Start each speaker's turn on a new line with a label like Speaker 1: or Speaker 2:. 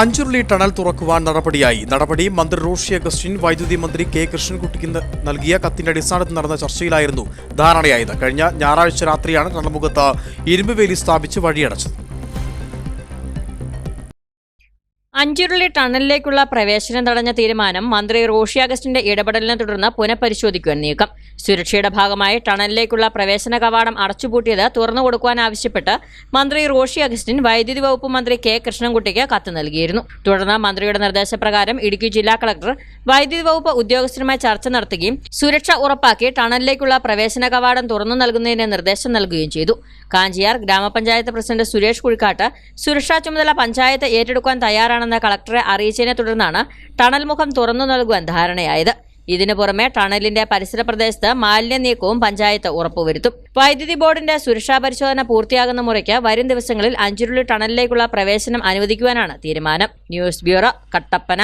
Speaker 1: Anchuruli tunnel തുറക്കുവാൻ നടപടിയായി. നടപടി മന്ത്രി Roshy Augustine വൈദ്യുതി മന്ത്രി കെ കൃഷ്ണൻകുട്ടിക്ക് നൽകിയ കത്തിന്റെ അടിസ്ഥാനത്തിൽ നടന്ന ചർച്ചയിലായിരുന്നു ധാരണയായത്. കഴിഞ്ഞ ഞായറാഴ്ച രാത്രിയാണ് ടണൽമുഖത്ത് ഇരുമ്പുവേലി സ്ഥാപിച്ച് വഴിയടച്ചത്.
Speaker 2: അഞ്ചുരുളി ടണലിലേക്കുള്ള പ്രവേശനം തടഞ്ഞ തീരുമാനം മന്ത്രി റോഷി അഗസ്റ്റിന്റെ ഇടപെടലിനെ തുടർന്ന് പുനഃപരിശോധിക്കുവാൻ നീക്കം. സുരക്ഷയുടെ ഭാഗമായി ടണലിലേക്കുള്ള പ്രവേശന കവാടം അടച്ചുപൂട്ടിയത് തുറന്നു കൊടുക്കുവാൻ ആവശ്യപ്പെട്ട് മന്ത്രി റോഷി അഗസ്റ്റിൻ വൈദ്യുതി വകുപ്പ് മന്ത്രി കെ കൃഷ്ണൻകുട്ടിക്ക് കത്ത് നൽകിയിരുന്നു. തുടർന്ന് മന്ത്രിയുടെ നിർദ്ദേശപ്രകാരം ഇടുക്കി ജില്ലാ കളക്ടർ വൈദ്യുതി വകുപ്പ് ഉദ്യോഗസ്ഥരുമായി ചർച്ച നടത്തുകയും സുരക്ഷ ഉറപ്പാക്കി ടണലിലേക്കുള്ള പ്രവേശന കവാടം തുറന്നു നൽകുന്നതിന് നിർദ്ദേശം നൽകുകയും ചെയ്തു. കാഞ്ചിയാർ ഗ്രാമപഞ്ചായത്ത് പ്രസിഡന്റ് സുരേഷ് കുഴിക്കാട്ട് സുരക്ഷാ ചുമതല പഞ്ചായത്ത് ഏറ്റെടുക്കാൻ തയ്യാറാണെന്ന് കളക്ടറെ അറിയിച്ചതിനെ തുടർന്നാണ് ടണൽ മുഖം തുറന്നു നൽകുവാൻ ധാരണയായത്. ഇതിനു പുറമെ ടണലിന്റെ പരിസര പ്രദേശത്ത് മാലിന്യ നീക്കവും പഞ്ചായത്ത് ഉറപ്പുവരുത്തും. വൈദ്യുതി ബോർഡിന്റെ സുരക്ഷാ പരിശോധന പൂർത്തിയാകുന്ന മുറയ്ക്ക് വരും ദിവസങ്ങളിൽ അഞ്ചുരുളി ടണലിലേക്കുള്ള പ്രവേശനം അനുവദിക്കുവാനാണ് തീരുമാനം. News bureau Kattappana.